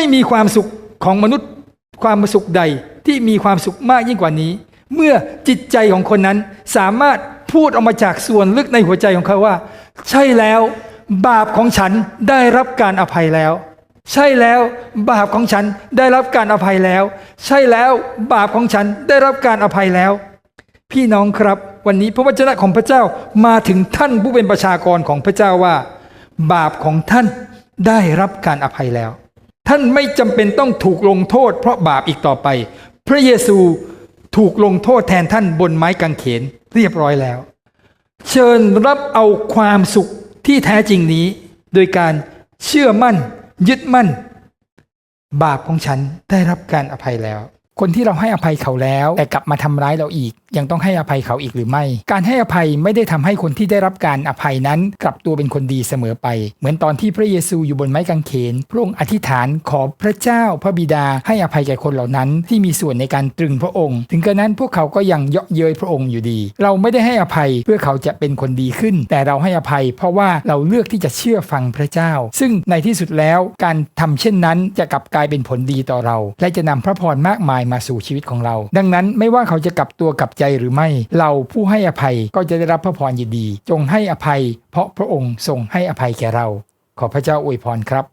ไม่มีความสุขของมนุษย์ความสุขใดที่มีความสุขมากยิ่งกว่านี้ เมื่อจิตใจของคนนั้นสามารถพูดออกมาจากส่วนลึกในหัวใจของเขาว่า ใช่แล้วบาปของฉันได้รับการอภัยแล้ว ใช่แล้วบาปของฉันได้รับการอภัยแล้ว ใช่แล้วบาปของฉันได้รับการอภัยแล้ว พี่น้องครับ วันนี้พระวจนะของพระเจ้ามาถึงท่านผู้เป็นประชากรของพระเจ้าว่า บาปของท่านได้รับการอภัยแล้ว ท่านไม่จำเป็นต้องถูกลงโทษ เพราะบาปอีกต่อไป พระเยซูถูกลงโทษแทนท่านบนไม้กางเขนเรียบร้อยแล้ว เชิญรับเอาความสุขที่แท้จริงนี้ โดยการเชื่อมั่น ยึดมั่น บาปของฉันได้รับการอภัยแล้ว คนที่เราให้อภัยเขาแล้ว แต่กลับมาทำร้ายเราอีก ยังต้องให้อภัยเขาอีกหรือไม่ การให้อภัยไม่ได้ทำให้คนที่ได้รับการอภัยนั้นกลับตัวเป็นคนดีเสมอไป เหมือนตอนที่พระเยซูอยู่บนไม้กางเขนพระองค์อธิษฐานขอพระเจ้าพระบิดาให้อภัยแก่คนเหล่านั้น ที่มีส่วนในการตรึงพระองค์ ถึงกระนั้นพวกเขาก็ยังเยาะเย้ยพระองค์อยู่ดี เราไม่ได้ให้อภัยเพื่อเขาจะเป็นคนดีขึ้น แต่เราให้อภัย เพราะว่าเราเลือกที่จะเชื่อฟังพระเจ้า ซึ่งในที่สุดแล้วการทำเช่นนั้นจะกลับกลายเป็นผลดีต่อเรา และจะนำพระพรมากมายมาสู่ชีวิตของเรา ดังนั้นไม่ว่าเขาจะกลับตัวกลับใจหรือไม่ เราผู้ให้อภัยก็จะได้รับพระพรยินดี จงให้อภัย เพราะพระองค์ทรงให้อภัยแก่เรา ขอพระเจ้าอวยพรครับ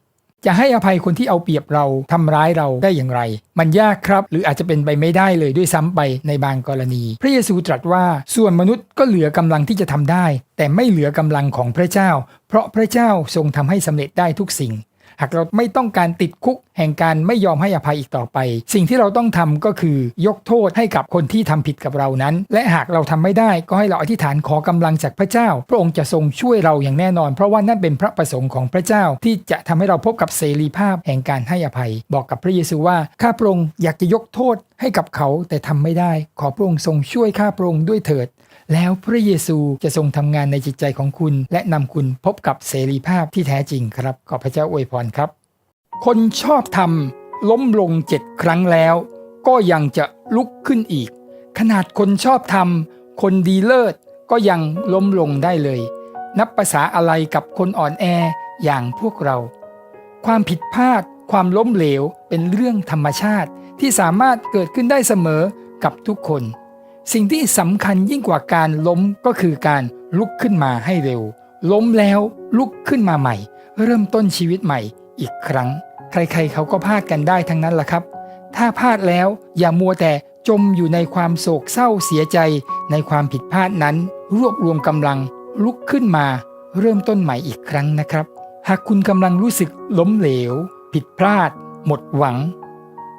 จะให้อภัยคนที่เอาเปรียบเราทำร้ายเราได้อย่างไร มันยากครับ หรืออาจจะเป็นไปไม่ได้เลยด้วยซ้ำไปในบางกรณี พระเยซูตรัสว่าส่วนมนุษย์ก็เหลือกำลังที่จะทำได้ แต่ไม่เหลือกำลังของพระเจ้า เพราะพระเจ้าทรงทำให้สำเร็จได้ทุกสิ่ง หากเราไม่ต้องการติดคุก แห่งการไม่ยอมให้อภัยอีกต่อไป สิ่งที่เราต้องทำก็คือยกโทษให้กับคนที่ทำผิดกับเรานั้น และหากเราทำไม่ได้ก็ให้เราอธิษฐานขอกำลังจากพระเจ้า พระองค์จะทรงช่วยเราอย่างแน่นอน เพราะว่านั่นเป็นพระประสงค์ของพระเจ้าที่จะทำให้เราพบกับเสรีภาพแห่งการให้อภัย บอกกับพระเยซูว่าข้าพระองค์อยากจะยกโทษให้กับเขาแต่ทำไม่ได้ ขอพระองค์ทรงช่วยข้าพระองค์ด้วยเถิด แล้วพระเยซูจะทรงทำงานในจิตใจของคุณ และนำคุณพบกับเสรีภาพที่แท้จริงครับ ขอพระเจ้าอวยพรครับ คนชอบทำล้มลงเจ็ดครั้งแล้ว ก็ยังจะลุกขึ้นอีก ขนาดคนชอบทำคนดีเลิศก็ยังล้มลงได้เลย นับภาษาอะไรกับคนอ่อนแออย่างพวกเรา ความผิดพลาดความล้มเหลวเป็นเรื่องธรรมชาติที่สามารถเกิดขึ้นได้เสมอกับทุกคน สิ่งที่สำคัญยิ่งกว่าการล้มก็คือการลุกขึ้นมาให้เร็ว ล้มแล้วลุกขึ้นมาใหม่ เริ่มต้นชีวิตใหม่อีกครั้ง ใครๆเขาก็พลาดกันได้ทั้งนั้นแหละครับ ถ้าพลาดแล้วอย่ามัวแต่จมอยู่ในความโศกเศร้าเสียใจในความผิดพลาดนั้น รวบรวมกำลังลุกขึ้นมา เริ่มต้นใหม่อีกครั้งนะครับ หากคุณกำลังรู้สึกล้มเหลว ผิดพลาด หมดหวัง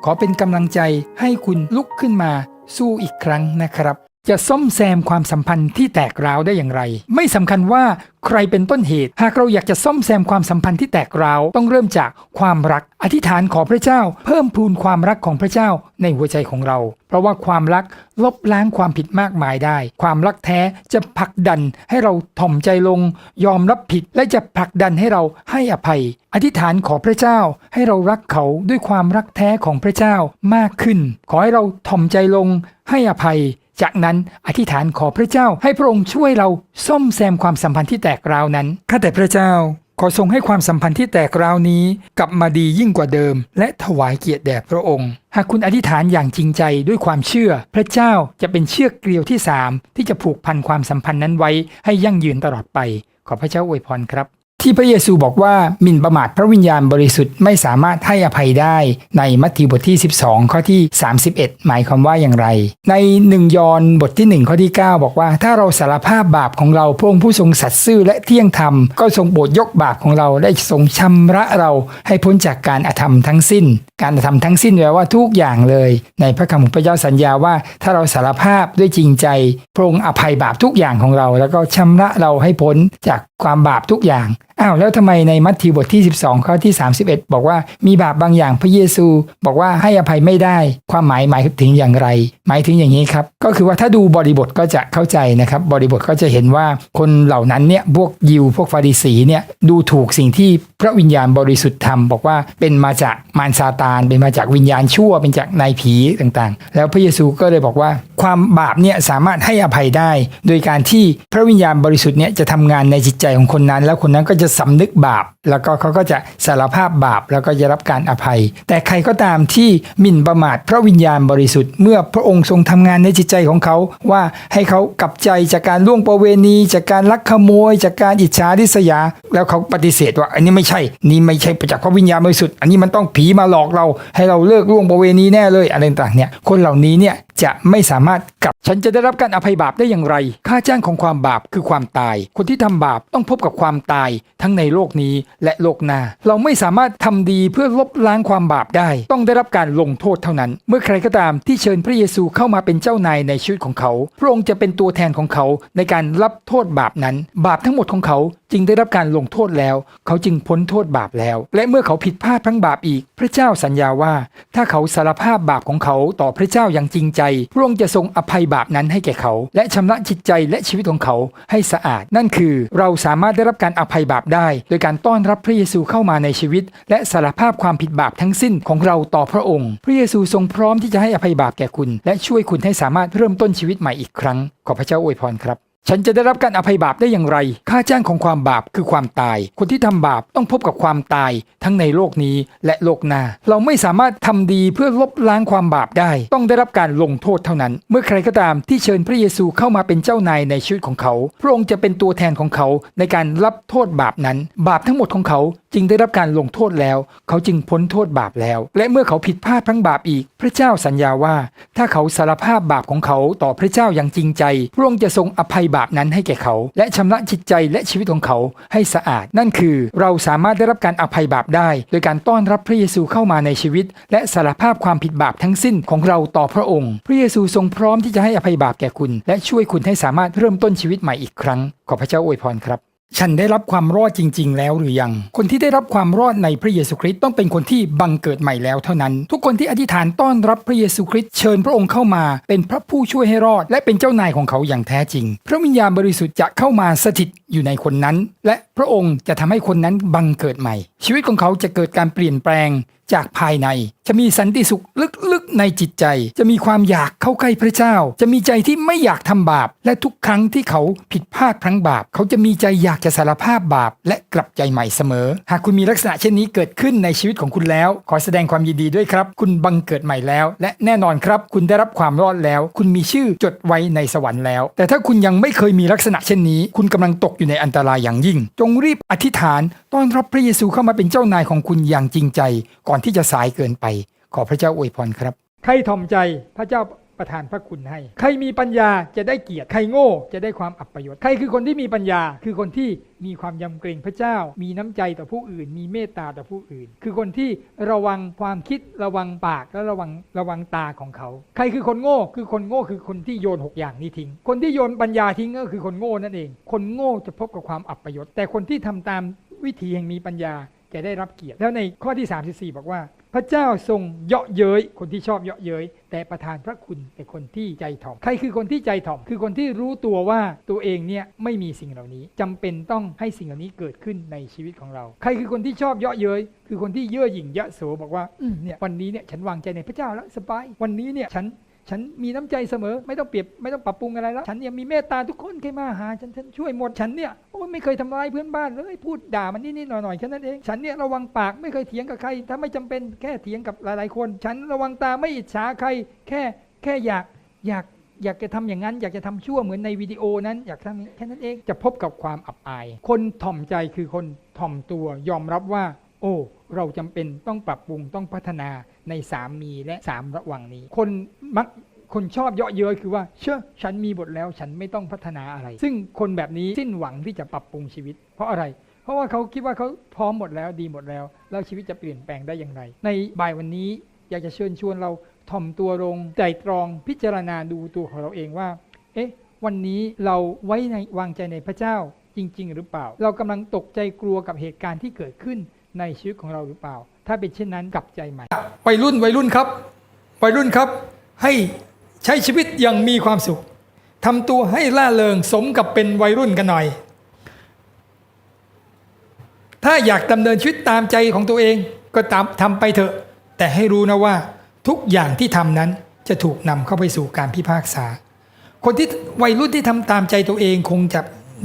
ขอเป็นกำลังใจให้คุณลุกขึ้นมา สู้อีกครั้งนะครับ จะซ่อมแซมความสัมพันธ์ที่แตกร้าวได้อย่างไร ไม่สำคัญว่าใครเป็นต้นเหตุ หากเราอยากจะซ่อมแซมความสัมพันธ์ที่แตกร้าวต้องเริ่มจากความรัก อธิษฐานขอพระเจ้า เพิ่มพูนความรักของพระเจ้าในหัวใจของเรา เพราะว่าความรักลบล้างความผิดมากมายได้ ความรักแท้จะผลักดันให้เราถ่อมใจลง ยอมรับผิดและจะผลักดันให้เราให้อภัย อธิษฐานขอพระเจ้า ให้เรารักเขาด้วยความรักแท้ของพระเจ้ามากขึ้น ขอให้เราถ่อมใจลง ให้อภัย จากนั้นอธิษฐานขอพระเจ้าให้พระองค์ช่วยเราซ่อมแซมความสัมพันธ์ที่แตกร้าวนั้นข้าแต่พระเจ้า ขอทรงให้ความสัมพันธ์ที่แตกร้าวนี้ กลับมาดียิ่งกว่าเดิม และถวายเกียรติแด่พระองค์ หากคุณอธิษฐานอย่างจริงใจด้วยความเชื่อ พระเจ้าจะเป็นเชือกเกลียวที่สามที่จะผูกพันความสัมพันธ์นั้นไว้ให้ยั่งยืนตลอดไป ขอพระเจ้าอวยพรครับ ที่พระเยซูบอกว่าหมิ่นประมาทพระวิญญาณบริสุทธิ์ไม่สามารถให้อภัยได้ในมัทธิวบทที่ 12 ข้อที่ 31 หมายความว่าอย่างไร ใน 1 ยอห์นบทที่ 1 ข้อที่ 9 บอกว่า ถ้าเราสารภาพบาปของเราพระองค์ผู้ทรงสัตย์ซื่อและเที่ยงธรรม ก็ทรงโปรดยกบาปของเราได้ทรงชำระเราให้พ้นจากการอธรรมทั้งสิ้น การอธรรมทั้งสิ้นแปลว่าทุกอย่างเลย ในพระคำของพระเจ้าสัญญาว่า ถ้าเราสารภาพด้วยจริงใจพระองค์อภัยบาปทุกอย่างของเรา แล้วก็ชำระเราให้พ้นจากความบาปทุกอย่าง อ้าวแล้วทำไมในมัทธิวบทที่ 12 ข้อที่ 31 บอกว่ามีบาปบางอย่างพระเยซูบอกว่าให้อภัยไม่ได้ ความหมายหมายถึงอย่างไร หมายถึงอย่างนี้ครับ ก็คือว่าถ้าดูบริบทก็จะเข้าใจนะครับ บริบทก็จะเห็นว่าคนเหล่านั้นเนี่ยพวกยิวพวกฟาริสีเนี่ยดูถูกสิ่งที่พระวิญญาณบริสุทธิ์ทำบอกว่าเป็นมาจากมารซาตาน เป็นมาจากวิญญาณชั่วเป็นจากนายผีต่างๆ แล้วพระเยซูก็เลยบอกว่า ความบาปเนี่ยสามารถให้อภัยได้ โดยการที่พระวิญญาณบริสุทธิ์เนี่ยจะทำงานในจิตใจของคนนั้น แล้วคนนั้นก็จะจะสำนึกบาป แล้วก็เขาก็จะสารภาพบาปแล้วก็จะรับการอภัย แต่ใครก็ตามที่หมิ่นประมาทพระวิญญาณบริสุทธิ์เมื่อพระองค์ทรงทำงานในจิตใจของเขาว่าให้เขากลับใจจากการล่วงประเวณี จากการลักขโมย จากการอิจฉาริษยา แล้วเขาปฏิเสธว่าอันนี้ไม่ใช่ นี่ไม่ใช่ประจากษ์พระวิญญาณบริสุทธิ์อันนี้มันต้องผีมาหลอกเรา ให้เราเลิกล่วงประเวณีแน่เลยอะไรต่างเนี่ยคนเหล่านี้เนี่ย จะไม่สามารถกลับ ฉันจะได้รับการอภัยบาปได้อย่างไร ค่าจ้างของความบาปคือความตาย คนที่ทำบาปต้องพบกับความตายทั้งในโลกนี้และโลกหน้า เราไม่สามารถทำดีเพื่อลบล้างความบาปได้ ต้องได้รับการลงโทษเท่านั้น เมื่อใครก็ตามที่เชิญพระเยซูเข้ามาเป็นเจ้านายในชีวิตของเขา พระองค์จะเป็นตัวแทนของเขาในการรับโทษบาปนั้น บาปทั้งหมดของเขาจึงได้รับการลงโทษแล้ว เขาจึงพ้นโทษบาปแล้ว และเมื่อเขาผิดพลาดพลั้งบาปอีก พระเจ้าสัญญาว่า ถ้าเขาสารภาพบาปของเขาต่อพระเจ้าอย่างจริงใจพระองค์จะทรงอภัยบาปนั้นให้แก่เขา และชำระจิตใจและชีวิตของเขาให้สะอาด นั่นคือเราสามารถได้รับการอภัยบาปได้ โดยการต้อนรับพระเยซูเข้ามาในชีวิต และสารภาพความผิดบาปทั้งสิ้นของเราต่อพระองค์ พระเยซูทรงพร้อมที่จะให้อภัยบาปแก่คุณ และช่วยคุณให้สามารถเริ่มต้นชีวิตใหม่อีกครั้ง ขอพระเจ้าอวยพรครับ ฉันจะได้รับการอภัยบาปได้อย่างไร ค่าจ้างของความบาปคือความตาย คนที่ทำบาปต้องพบกับความตาย ทั้งในโลกนี้และโลกหน้า เราไม่สามารถทำดีเพื่อลบล้างความบาปได้ ต้องได้รับการลงโทษเท่านั้น เมื่อใครก็ตามที่เชิญพระเยซูเข้ามาเป็นเจ้านายในชีวิตของเขา พระองค์จะเป็นตัวแทนของเขาในการรับโทษบาปนั้น บาปทั้งหมดของเขาจึงได้รับการลงโทษแล้ว เขาจึงพ้นโทษบาปแล้ว และเมื่อเขาผิดพลาดพลั้งบาปอีก พระเจ้าสัญญาว่า ถ้าเขาสารภาพบาปของเขาต่อพระเจ้าอย่างจริงใจ พระองค์จะทรงอภัยบาปนั้นให้แก่เขา และชำระจิตใจและชีวิตของเขาให้สะอาด นั่นคือเราสามารถได้รับการอภัยบาปได้ โดยการต้อนรับพระเยซูเข้ามาในชีวิต และสารภาพความผิดบาปทั้งสิ้นของเราต่อพระองค์ พระเยซูทรงพร้อมที่จะให้อภัยบาปแก่คุณ และช่วยคุณให้สามารถเริ่มต้นชีวิตใหม่อีกครั้ง ขอพระเจ้าอวยพรครับ ฉันได้รับความรอดจริง ๆ แล้วหรือยัง คนที่ได้รับความรอดในพระเยซูคริสต์ต้องเป็นคนที่บังเกิดใหม่แล้วเท่านั้น ทุกคนที่อธิษฐานต้อนรับพระเยซูคริสต์เชิญพระองค์เข้ามา เป็นพระผู้ช่วยให้รอด และเป็นเจ้านายของเขาอย่างแท้จริง พระวิญญาณบริสุทธิ์จะเข้ามาสถิตอยู่ในคนนั้น และพระองค์จะทำให้คนนั้นบังเกิดใหม่ ชีวิตของเขาจะเกิดการเปลี่ยนแปลง จากภายใน จะมีสันติสุขลึกๆในจิตใจ จะมีความอยากเข้าใกล้พระเจ้า จะมีใจที่ไม่อยากทำบาป และทุกครั้งที่เขาผิดพลาดพลั้งบาป เขาจะมีใจอยากจะสารภาพบาป และกลับใจใหม่เสมอ หากคุณมีลักษณะเช่นนี้เกิดขึ้นในชีวิตของคุณแล้ว ขอแสดงความยินดีด้วยครับ คุณบังเกิดใหม่แล้ว และแน่นอนครับ คุณได้รับความรอดแล้ว คุณมีชื่อจดไว้ในสวรรค์แล้ว แต่ถ้าคุณยังไม่เคยมีลักษณะเช่นนี้ คุณกำลังตกอยู่ในอันตรายอย่างยิ่ง จงรีบอธิษฐานต้อนรับพระเยซูเข้ามาเป็นเจ้านายของคุณอย่างจริงใจก่อนที่จะสายเกินไป ขอพระเจ้าอวยพรครับ ใครถ่อมใจพระเจ้าประทานพระคุณให้ ใครมีปัญญาจะได้เกียรติ ใครโง่จะได้ความอับประโยชน์ ใครคือคนที่มีปัญญา คือคนที่มีความยำเกรงพระเจ้า มีน้ำใจต่อผู้อื่น มีเมตตาต่อผู้อื่น คือคนที่ระวังความคิด ระวังปาก และระวังระวังตาของเขา ใครคือคนโง่ คือคนโง่คือคนที่โยนหกอย่างนี้ทิ้ง คนที่โยนปัญญาทิ้งก็คือคนโง่นั่นเอง คนโง่จะพบกับความอับประโยชน์ แต่คนที่ทำตามวิธีแห่งมีปัญญา จะได้รับเกียรติ แล้วในข้อที่ 34 บอกว่า พระเจ้าทรงเยาะเย้ยคนที่ชอบเยาะเย้ยแต่ประทานพระคุณแก่คนที่ใจถ่อม ใครคือคนที่ใจถ่อม คือคนที่รู้ตัวว่าตัวเองเนี่ยไม่มีสิ่งเหล่านี้จำเป็นต้องให้สิ่งเหล่านี้เกิดขึ้นในชีวิตของเรา ใครคือคนที่ชอบเยาะเย้ยคือคนที่เย่อหยิ่งยะโสบอกว่าเนี่ยวันนี้เนี่ยฉันวางใจในพระเจ้าแล้วสบาย วันนี้เนี่ยฉัน ฉันมีน้ำใจเสมอ ไม่ต้องเปรียบไม่ต้องปรับปรุงอะไรแล้ว ฉันเนี่ยมีเมตตาทุกคนใครมาหา ฉันฉันช่วยหมดฉันเนี่ยโอ้ไม่เคยทำร้ายเพื่อนบ้านเลยพูดด่ามันนิดๆหน่อยๆแค่นั้นเองฉันเนี่ยระวังปากไม่เคยเถียงกับใคร ถ้าไม่จำเป็นแค่เถียงกับหลายๆคน ฉันระวังตาไม่อิจฉาใคร แค่แค่อยากอยากอยากจะทำอย่างนั้น อยากจะทำชั่วเหมือนในวิดีโอนั้นอยากทำนี้แค่นั้นเองจะพบกับความอับอาย คนถ่อมใจคือคนถ่อมตัวยอมรับว่า โอ้ เราจำเป็นต้องปรับปรุงต้องพัฒนา ในสามมีและสามระหว่างนี้ คนมักคนชอบเยาะเย้ยคือว่าเชื่อฉันมีบทแล้วฉันไม่ต้องพัฒนาอะไร ซึ่งคนแบบนี้สิ้นหวังที่จะปรับปรุงชีวิต เพราะอะไร เพราะว่าเขาคิดว่าเขาพร้อมหมดแล้วดีหมดแล้ว แล้วชีวิตจะเปลี่ยนแปลงได้อย่างไร ในบ่ายวันนี้อยากจะเชิญชวนเราถ่อมตัวลงใจตรองพิจารณาดูตัวของเราเองว่า เอ๊ะ วันนี้เราไว้ในวางใจในพระเจ้าจริง ๆ หรือเปล่า เรากำลังตกใจกลัวกับเหตุการณ์ที่เกิดขึ้นในชีวิตของเราหรือเปล่า ถ้าเป็นเช่นนั้นกลับใจใหม่วัยรุ่นวัยรุ่นครับวัยรุ่นครับ ให้ใช้ชีวิตอย่างมีความสุขทำตัวให้ล่าเริงสมกับเป็นวัยรุ่นกันหน่อย ถ้าอยากดำเนินชีวิตตามใจของตัวเองก็ตามทำไปเถอะ แต่ให้รู้นะว่าทุกอย่างที่ทำนั้นจะถูกนำเข้าไปสู่การพิพากษา คนที่วัยรุ่นที่ทำตามใจตัวเองคงจะ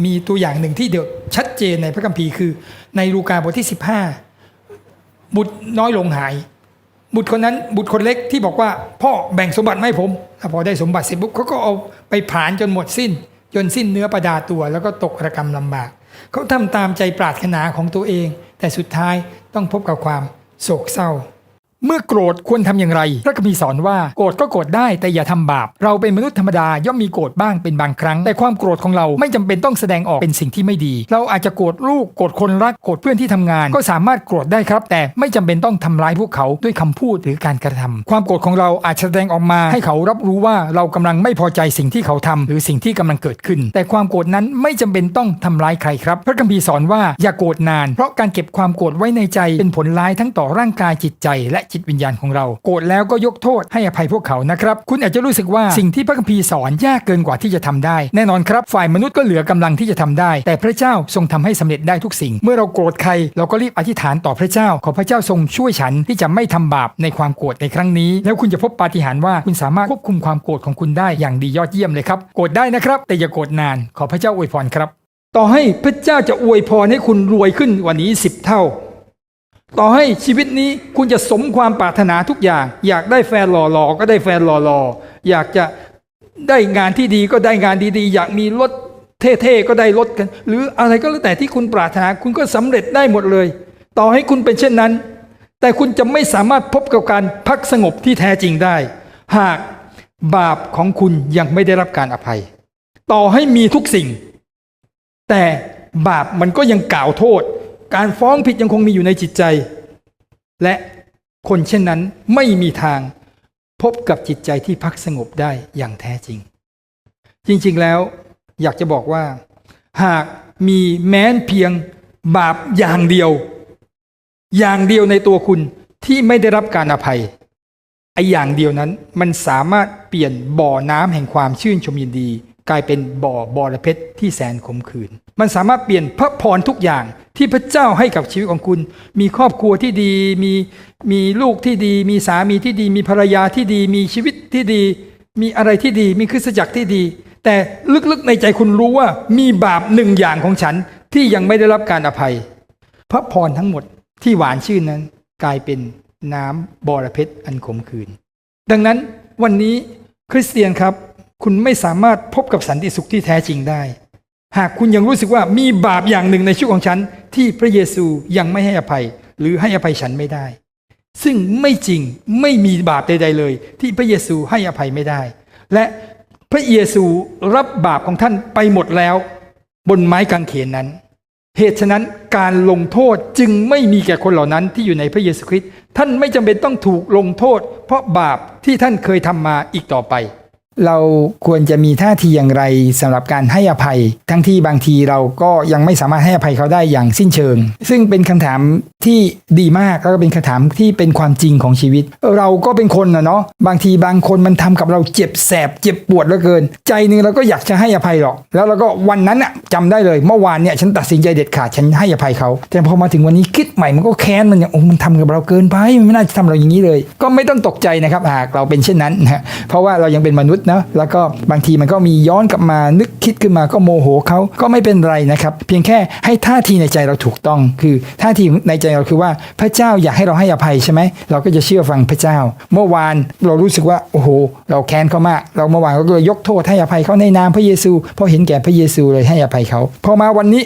มีตัวอย่างหนึ่งที่เดียวชัดเจนในพระคัมภีร์คือ ในลูกาบทที่ 15 บุตรน้อยลงหาย บุตรคนนั้นบุตรคนเล็กที่บอกว่า พ่อแบ่งสมบัติมาให้ผมแล้วพอได้สมบัติเสร็จปุ๊บเขาก็เอาไปผานจนหมดสิ้น จนสิ้นเนื้อประดาตัว แล้วก็ตกระกรรมลำบาก เขาทำตามใจปรารถนาของตัวเอง แต่สุดท้ายต้องพบกับความโศกเศร้า เมื่อโกรธควรทำอย่างไร พระคัมภีร์สอนว่าโกรธก็โกรธได้แต่อย่าทำบาป เราเป็นมนุษย์ธรรมดาย่อมมีโกรธบ้างเป็นบางครั้ง แต่ความโกรธของเราไม่จำเป็นต้องแสดงออกเป็นสิ่งที่ไม่ดี เราอาจจะโกรธลูกโกรธคนรักโกรธเพื่อนที่ทำงาน ก็สามารถโกรธได้ครับ แต่ไม่จำเป็นต้องทำร้ายพวกเขาด้วยคำพูดหรือการกระทำความโกรธของเราอาจจะแสดงออกมา ให้เขารับรู้ว่าเรากำลังไม่พอใจสิ่งที่เขาทำหรือสิ่งที่กำลังเกิดขึ้น แต่ความโกรธนั้นไม่จำเป็นต้องทำร้ายใครครับ พระคัมภีร์สอนว่าอย่าโกรธนาน เพราะการเก็บความโกรธไว้ในใจเป็นผลร้ายทั้งต่อร่างกายจิตใจและจิตวิญญาณของเรา โกรธแล้วก็ยกโทษให้อภัยพวกเขานะครับ คุณอาจจะรู้สึกว่าสิ่งที่พระคัมภีร์สอนยากเกินกว่าที่จะทำได้ แน่นอนครับฝ่ายมนุษย์ก็เหลือกำลังที่จะทำได้ แต่พระเจ้าทรงทำให้สำเร็จได้ทุกสิ่ง เมื่อเราโกรธใครเราก็รีบอธิษฐานต่อพระเจ้า ขอพระเจ้าทรงช่วยฉันที่จะไม่ทำบาปในความโกรธในครั้งนี้ แล้วคุณจะพบปาฏิหาริย์ว่าคุณสามารถควบคุมความโกรธของคุณได้อย่างดียอดเยี่ยมเลยครับโกรธได้นะครับ แต่อย่าโกรธนาน ขอพระเจ้าอวยพรครับ ต่อให้พระเจ้าจะอวยพรให้คุณรวยขึ้นว่านี้สิบเท่า ต่อให้ชีวิตนี้คุณจะสมความปรารถนาทุกอย่าง อยากได้แฟนหล่อๆก็ได้แฟนหล่อๆอยากจะได้งานที่ดีก็ได้งานดีๆ อยากมีรถเท่ๆก็ได้รถกัน หรืออะไรก็แล้วแต่ที่คุณปรารถนาคุณก็สำเร็จได้หมดเลย ต่อให้คุณเป็นเช่นนั้น แต่คุณจะไม่สามารถพบกับการพักสงบที่แท้จริงได้ หากบาปของคุณยังไม่ได้รับการอภัย ต่อให้มีทุกสิ่ง แต่บาปมันก็ยังกล่าวโทษ การฟ้องผิดยังคงมีอยู่ในจิตใจ และคนเช่นนั้นไม่มีทางพบกับจิตใจที่พักสงบได้อย่างแท้จริง จริงๆแล้วอยากจะบอกว่า หากมีแม้นเพียงบาปอย่างเดียว อย่างเดียวในตัวคุณที่ไม่ได้รับการอภัยไอ้อย่างเดียวนั้นมันสามารถเปลี่ยนบ่อน้ำแห่งความชื่นชมยินดี กลายเป็นบ่อบอระเพ็ดที่แสนขมขื่นมันสามารถเปลี่ยนพระพรทุกอย่าง ที่พระเจ้าให้กับชีวิตของคุณ มีครอบครัวที่ดี มีมีลูกที่ดี มีสามีที่ดี มีภรรยาที่ดี มีชีวิตที่ดี มีอะไรที่ดี มีคริสตจักรที่ดี แต่ลึกๆในใจคุณรู้ว่ามีบาปหนึ่งอย่างของฉันที่ยังไม่ได้รับการอภัย พระพรทั้งหมดที่หวานชื่นนั้น กลายเป็นน้ำบอระเพ็ดอันขมขื่นดังนั้นวันนี้คริสเตียนครับ คุณไม่สามารถพบกับสันติสุขที่แท้จริงได้ หากคุณยังรู้สึกว่ามีบาปอย่างหนึ่งในชีวิตของฉัน ที่พระเยซูยังไม่ให้อภัย หรือให้อภัยฉันไม่ได้ ซึ่งไม่จริงไม่มีบาปใด ๆ เลย ที่พระเยซูให้อภัยไม่ได้ และพระเยซูรับบาปของท่านไปหมดแล้ว บนไม้กางเขนนั้น เหตุฉะนั้นการลงโทษจึงไม่มีแก่คนเหล่านั้นที่อยู่ในพระเยซูคริสต์ท่านไม่จำเป็นต้องถูกลงโทษ เพราะบาปที่ท่านเคยทำมาอีกต่อไป เราควรจะมีท่าทีอย่างไรสำหรับการให้อภัย ทั้งที่บางทีเราก็ยังไม่สามารถให้อภัยเขาได้อย่างสิ้นเชิง ซึ่งเป็นคำถามที่ดีมากแล้วก็เป็นคำถามที่เป็นความจริงของชีวิต เราก็เป็นคนนะเนาะบางทีบางคนมันทำกับเราเจ็บแสบเจ็บปวดเหลือเกิน ใจหนึงเราก็อยากจะให้อภัยหรอก แล้วเราก็วันนั้นอะจำได้เลย เมื่อวานเนี่ยฉันตัดสินใจเด็ดขาดฉันให้อภัยเขา แต่พอมาถึงวันนี้คิดใหม่มันก็แค้นมันอย่างโอ้มันทำกับเราเกินไปมันไม่น่าจะทำเราอย่างนี้เลย ก็ไม่ต้องตกใจนะครับหากเราเป็นเช่นนั้นนะฮะเพราะว่าเรายังเป็นมนุษยนะแล้วก็บางทีมันก็มีย้อนกลับมานึกคิดขึ้นมาก็โมโหเขาก็ไม่เป็นไรนะครับเพียงแค่ให้ท่าทีในใจเราถูกต้อง คือท่าทีในใจเราคือว่าพระเจ้าอยากให้เราให้อภัยใช่ไหมเราก็จะเชื่อฟังพระเจ้า เมื่อวานเรารู้สึกว่าโอ้โห เราแค้นเขามาก เราเมื่อวานก็เลยยกโทษให้อภัยเขาในนามพระเยซูพราะเห็นแก่พระเยซูเลยให้อภัยเขาพอมาวันนี้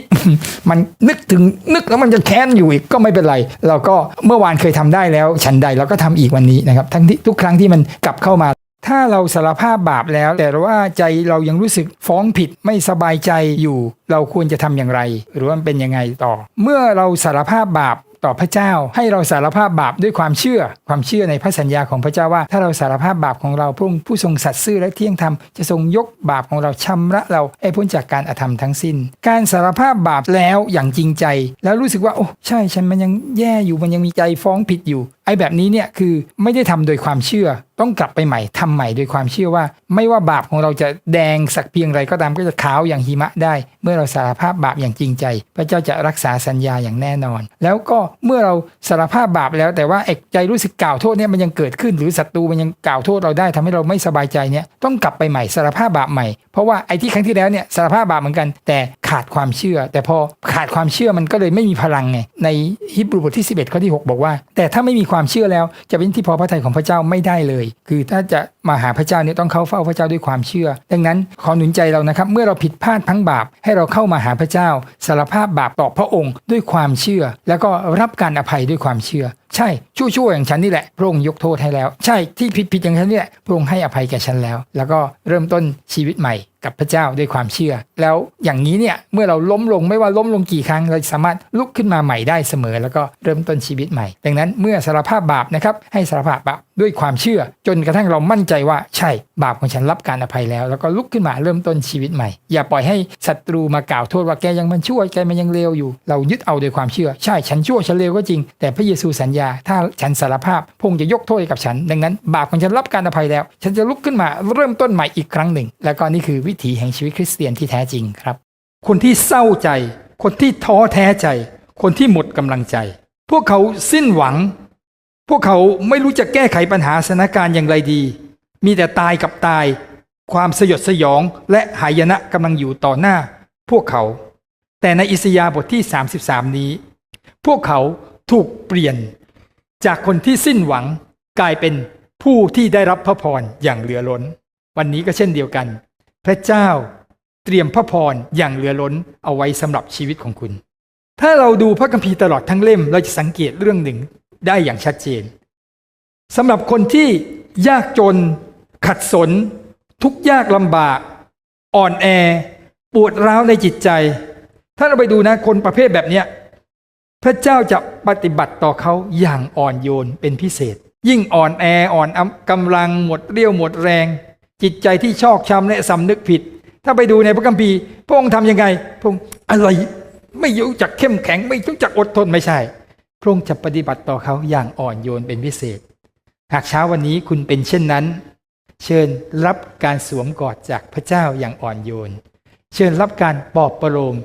มันนึกถึงนึกแล้วมันจะแค้นอยู่อีกก็ไม่เป็นไร เราก็เมื่อวานเคยทำได้แล้วฉันใดเราก็ทำอีกวันนี้นะครับทั้งที่ทุกครั้งที่มันกลับเข้ามา ถ้าเราสารภาพบาปแล้ว แต่ว่าใจเรายังรู้สึกฟ้องผิดไม่สบายใจอยู่ เราควรจะทำอย่างไร หรือว่ามันเป็นยังไงต่อ เมื่อเราสารภาพบาปต่อพระเจ้าให้เราสารภาพบาปด้วยความเชื่อ ความเชื่อในพระสัญญาของพระเจ้าว่า ถ้าเราสารภาพบาปของเราพระองค์ผู้ทรงสัตย์ซื่อและเที่ยงธรรมจะทรงยกบาปของเราชำระเราให้พ้นจากการอธรรมทั้งสิ้น การสารภาพบาปแล้วอย่างจริงใจ แล้วรู้สึกว่าโอ้ใช่ฉันมันยังแย่อยู่มันยังมีใจฟ้องผิดอยู่ ไอ้แบบนี้เนี่ยคือไม่ได้ทำโดยความเชื่อ ต้องกลับไปใหม่ทำใหม่โดยความเชื่อว่า ไม่ว่าบาปของเราจะแดงสักเพียงไรก็ตามก็จะขาวอย่างหิมะได้ เมื่อเราสารภาพบาปอย่างจริงใจ พระเจ้าจะรักษาสัญญาอย่างแน่นอน แล้วก็เมื่อเราสารภาพบาปแล้วแต่ว่าเอกใจรู้สึกกล่าวโทษเนี่ยมันยังเกิดขึ้นหรือศัตรูมันยังกล่าวโทษเราได้ทำให้เราไม่สบายใจเนี่ยต้องกลับไปใหม่สารภาพบาปใหม่เพราะว่าไอ้ที่ครั้งที่แล้วเนี่ยสารภาพบาปเหมือนกัน แต่ขาดความเชื่อ แต่พอขาดความเชื่อมันก็เลยไม่มีพลังไงในฮิบรูบทที่ 11 ข้อที่ 6 บอกว่า แต่ถ้าไม่มีความเชื่อแล้วจะเป็นที่พอพระทัยของพระเจ้าไม่ได้เลย คือถ้าจะ มาหาพระเจ้าเนี่ยต้องเข้าเฝ้าพระเจ้าด้วยความเชื่อ ดังนั้นขอหนุนใจเรานะครับเมื่อเราผิดพลาดพังบาปให้เราเข้ามาหาพระเจ้าสารภาพบาปต่อพระองค์ด้วยความเชื่อ แล้วก็รับการอภัยด้วยความเชื่อ ใช่ชั่วๆอย่างฉันนี่แหละพระองค์ยกโทษให้แล้ว ใช่ที่ผิดๆอย่างฉันนี่แหละพระองค์ให้อภัยแก่ฉันแล้ว แล้วก็เริ่มต้นชีวิตใหม่กับพระเจ้าด้วยความเชื่อ แล้วอย่างนี้เนี่ยเมื่อเราล้มลงไม่ว่าล้มลงกี่ครั้งเราสามารถลุกขึ้นมาใหม่ได้เสมอ แล้วก็เริ่มต้นชีวิตใหม่ ดังนั้นเมื่อสารภาพบาปนะครับให้สารภาพบาป ด้วยความเชื่อ จนกระทั่งเรามั่นใจว่าใช่บาปของฉันรับการอภัยแล้ว แล้วก็ลุกขึ้นมาเริ่มต้นชีวิตใหม่ อย่าปล่อยให้ศัตรูมากล่าวโทษว่าแกยังมันชั่วแกมันยังเลวอยู่ เรายึดเอาโดยความเชื่อ ใช่ฉันชั่วฉันเลวก็จริง แต่พระเยซูสัญญา ถ้าฉันสารภาพพงค์จะยกโทษให้กับฉัน ดังนั้น บาปของฉันรับการอภัยแล้ว ฉันจะลุกขึ้นมาเริ่มต้นใหม่อีกครั้งหนึ่ง แล้วก็นี่คือวิถีแห่งชีวิตคริสเตียนที่แท้จริงครับ คนที่เศร้าใจ คนที่ท้อแท้ใจ คนที่หมดกำลังใจ พวกเขาสิ้นหวัง พวกเขาไม่รู้จะแก้ไขปัญหาสถานการณ์อย่างไรดี มีแต่ตายกับตาย ความสยดสยองและหายนะกำลังอยู่ต่อหน้า พวกเขา แต่ในอิสยาห์บทที่ 33 นี้ พวกเขาถูกเปลี่ยน จากคนที่สิ้นหวังกลายเป็นผู้ที่ได้รับพระพรอย่างเหลือล้น วันนี้ก็เช่นเดียวกัน พระเจ้าเตรียมพระพรอย่างเหลือล้นเอาไว้สำหรับชีวิตของคุณ ถ้าเราดูพระคัมภีร์ตลอดทั้งเล่มเราจะสังเกตเรื่องหนึ่ง ได้อย่างชัดเจนสำหรับคนที่ยากจน ขัดสน ทุกยากลำบาก อ่อนแอ ปวดร้าวในจิตใจ ถ้าเราไปดูนะคนประเภทแบบเนี้ยพระเจ้าจะปฏิบัติต่อเขาอย่างอ่อนโยนเป็นพิเศษ ยิ่งอ่อนแออ่อนกำลังหมดเรี่ยวหมดแรง จิตใจที่ชอกช้ำและสำนึกผิด ถ้าไปดูในพระคัมภีร์พระองค์ทำยังไงพระองค์อะไรไม่รู้จักเข้มแข็งไม่รู้จักอดทนไม่ใช่ พระองค์จะปฏิบัติต่อเขาอย่างอ่อนโยนเป็นพิเศษ หากเช้าวันนี้คุณเป็นเช่นนั้น เชิญรับการสวมกอดจากพระเจ้าอย่างอ่อนโยน เชิญรับการปลอบประโลม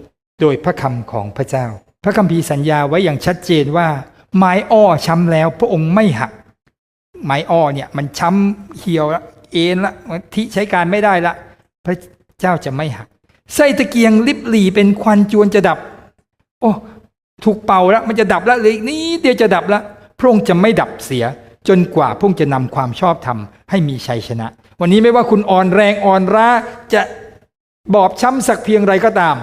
โดยพระคำของพระเจ้า พระคัมภีร์สัญญาไว้อย่างชัดเจนว่า ไม้อ้อช้ำแล้ว พระองค์ไม่หัก ไม้อ้อเนี่ยมันช้ำเหี่ยวละเอ็นละที่ใช้การไม่ได้ละ พระเจ้าจะไม่หักไส้ตะเกียงลิบหลีเป็นควันจวนจะดับ โอ้ ถูกเป่าแล้วมันจะดับแล้วเลยนี่เดียวจะดับแล้วพระองค์จะไม่ดับเสีย จนกว่าพระองค์จะนำความชอบธรรมให้มีชัยชนะ วันนี้ไม่ว่าคุณอ่อนแรงอ่อนร้าจะบอบช้ำสักเพียงไรก็ตาม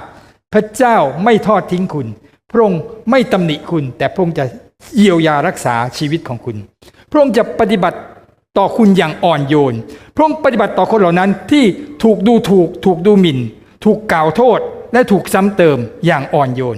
พระเจ้าไม่ทอดทิ้งคุณ พระองค์ไม่ตำหนิคุณ แต่พระองค์จะเยียวยารักษาชีวิตของคุณ พระองค์จะปฏิบัติต่อคุณอย่างอ่อนโยน พระองค์ปฏิบัติต่อคนเหล่านั้นที่ถูกดูถูก ถูกดูหมิ่น ถูกกล่าวโทษ และถูกซ้ำเติมอย่างอ่อนโยน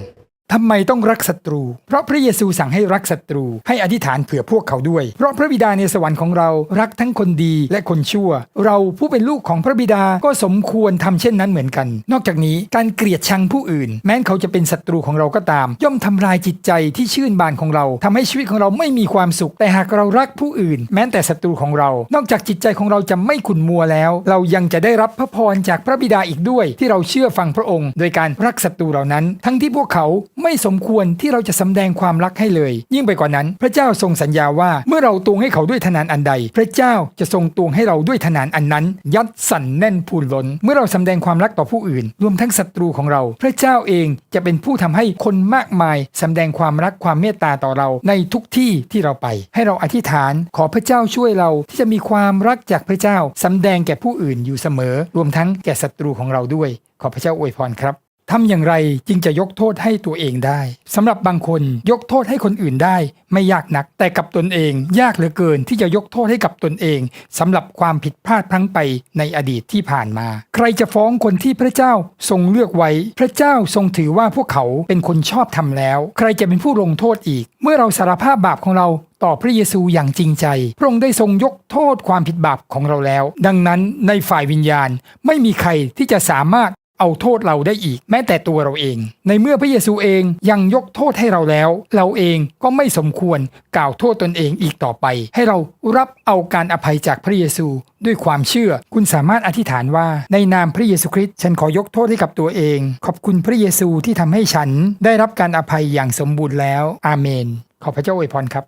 ทำไมต้องรักศัตรู เพราะพระเยซูสั่งให้รักศัตรู ให้อธิษฐานเผื่อพวกเขาด้วย เพราะพระบิดาในสวรรค์ของเรารักทั้งคนดีและคนชั่ว เราผู้เป็นลูกของพระบิดาก็สมควรทำเช่นนั้นเหมือนกัน นอกจากนี้การเกลียดชังผู้อื่น แม้นเขาจะเป็นศัตรูของเราก็ตาม ย่อมทำลายจิตใจที่ชื่นบานของเราทำให้ชีวิตของเราไม่มีความสุข แต่หากเรารักผู้อื่น แม้แต่ศัตรูของเรา นอกจากจิตใจของเราจะไม่ขุ่นมัวแล้ว เรายังจะได้รับพระพรจากพระบิดาอีกด้วย ที่เราเชื่อฟังพระองค์ โดยการรักศัตรูเหล่านั้น ทั้งที่พวกเขาไม่สมควรที่เราจะสำแดงความรักให้เลย ยิ่งไปกว่านั้น พระเจ้าทรงสัญญาว่าเมื่อเราตวงให้เขาด้วยทนานอันใด พระเจ้าจะทรงตวงให้เราด้วยทนานอันนั้น ยัดสั่นแน่นพูนล้น เมื่อเราสำแดงความรักต่อผู้อื่น รวมทั้งศัตรูของเรา พระเจ้าเองจะเป็นผู้ทำให้คนมากมายสำแดงความรักความเมตตาต่อเราในทุกที่ที่เราไป ให้เราอธิษฐานขอพระเจ้าช่วยเราที่จะมีความรักจากพระเจ้าสำแดงแก่ผู้อื่นอยู่เสมอ รวมทั้งแก่ศัตรูของเราด้วย ขอพระเจ้าอวยพรครับ ทำอย่างไรจึงจะยกโทษให้ตัวเองได้สำหรับบางคนยกโทษให้คนอื่นได้ ไม่ยากนัก แต่กับตนเอง ยากเหลือเกินที่จะยกโทษให้กับตนเองสำหรับความผิดพลาดพลั้งไปในอดีตที่ผ่านมา ใครจะฟ้องคนที่พระเจ้าทรงเลือกไว้ พระเจ้าทรงถือว่าพวกเขาเป็นคนชอบทำแล้ว ใครจะเป็นผู้ลงโทษอีก เมื่อเราสารภาพบาปของเราต่อพระเยซูอย่างจริงใจ พระองค์ได้ทรงยกโทษความผิดบาปของเราแล้ว ดังนั้นในฝ่ายวิญญาณไม่มีใครที่จะสามารถ เอาโทษเราได้อีก แม้แต่ตัวเราเอง ในเมื่อพระเยซูเองยังยกโทษให้เราแล้ว เราเองก็ไม่สมควรกล่าวโทษตนเองอีกต่อไป ให้เรารับเอาการอภัยจากพระเยซูด้วยความเชื่อ คุณสามารถอธิษฐานว่า ในนามพระเยซูคริสต์ฉันขอยกโทษให้กับตัวเอง ขอบคุณพระเยซูที่ทำให้ฉันได้รับการอภัยอย่างสมบูรณ์แล้ว อาเมน ขอพระเจ้าอวยพรครับ